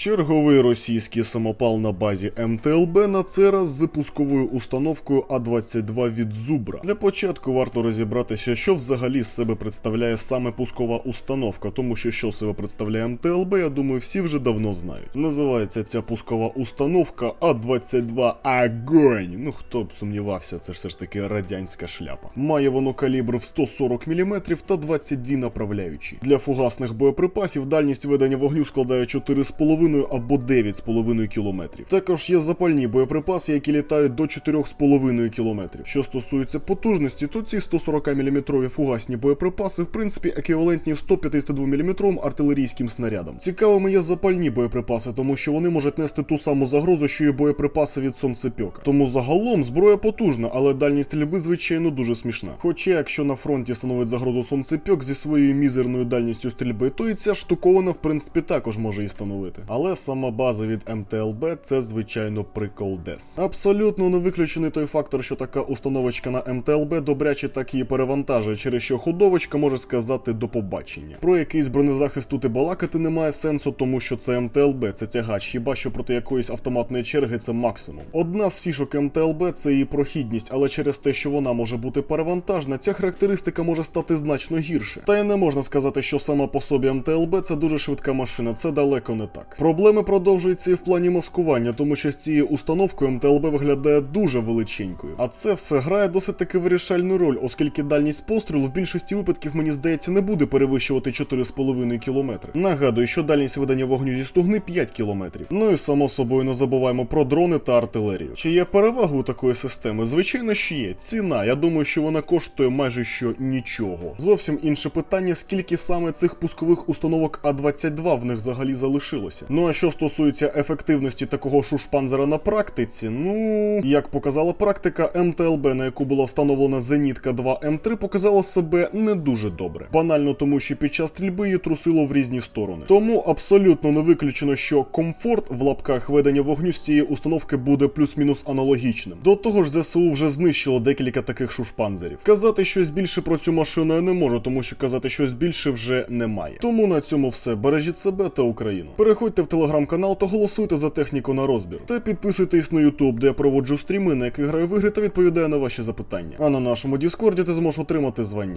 Черговий російський самопал на базі МТЛБ на цей раз з пусковою установкою А-22 від Зубра. Для початку варто розібратися, що взагалі з себе представляє саме пускова установка, тому що що себе представляє МТЛБ, я думаю, всі вже давно знають. Називається ця пускова установка А-22 Агонь. Ну хто б сумнівався, це ж все ж таки радянська шляпа. Має воно калібр в 140 мм та 22 направляючі. Для фугасних боєприпасів дальність ведення вогню складає 4,5 або 9,5 км. Також є запальні боєприпаси, які літають до 4,5 км. Що стосується потужності, то ці 140 мм фугасні боєприпаси в принципі еквівалентні 152 мм артилерійським снарядам. Цікавими є запальні боєприпаси, тому що вони можуть нести ту саму загрозу, що і боєприпаси від сонцепьока. Тому загалом зброя потужна, але дальність стрільби, звичайно, дуже смішна. Хоча, якщо на фронті становить загрозу сонцепьок зі своєю мізерною дальністю стрільби, то і ця штуковина, в принципі, також може і становити. Але сама база від МТЛБ це звичайно приколдес. Абсолютно не виключений той фактор, що така установочка на МТЛБ добряче так її перевантажує, через що ходовочка може сказати до побачення. Про якийсь бронезахист тут і балакати немає сенсу, тому що це МТЛБ, це тягач, хіба що проти якоїсь автоматної черги це максимум. Одна з фішок МТЛБ це її прохідність, але через те, що вона може бути перевантажна, ця характеристика може стати значно гірше. Та й не можна сказати, що сама по собі МТЛБ це дуже швидка машина, це далеко не так. Проблеми продовжуються і в плані маскування, тому що з цією установкою МТЛБ виглядає дуже величенькою. А це все грає досить таки вирішальну роль, оскільки дальність пострілу в більшості випадків, мені здається, не буде перевищувати 4,5 км. Нагадую, що дальність ведення вогню зі стугни 5 км. Ну і само собою не забуваємо про дрони та артилерію. Чи є перевага у такої системи? Звичайно, що є. Ціна. Я думаю, що вона коштує майже що нічого. Зовсім інше питання, скільки саме цих пускових установок А-22 в них взагалі залишилося. Ну а що стосується ефективності такого шушпанзера на практиці, ну як показала практика, МТЛБ, на яку була встановлена зенітка 2 М3, показала себе не дуже добре. Банально тому, що під час стрільби її трусило в різні сторони. Тому абсолютно не виключено, що комфорт в лапках ведення вогню з цієї установки буде плюс-мінус аналогічним. До того ж, ЗСУ вже знищило декілька таких шушпанзерів. Казати щось більше про цю машину я не можу, тому що казати щось більше вже немає. Тому на цьому все. Бережіть себе та Україну. Переходьте в телеграм-канал та голосуйте за техніку на розбір. Та підписуйтесь на YouTube, де я проводжу стріми, на яких граю в ігри та відповідаю на ваші запитання. А на нашому Діскорді ти зможеш отримати звання.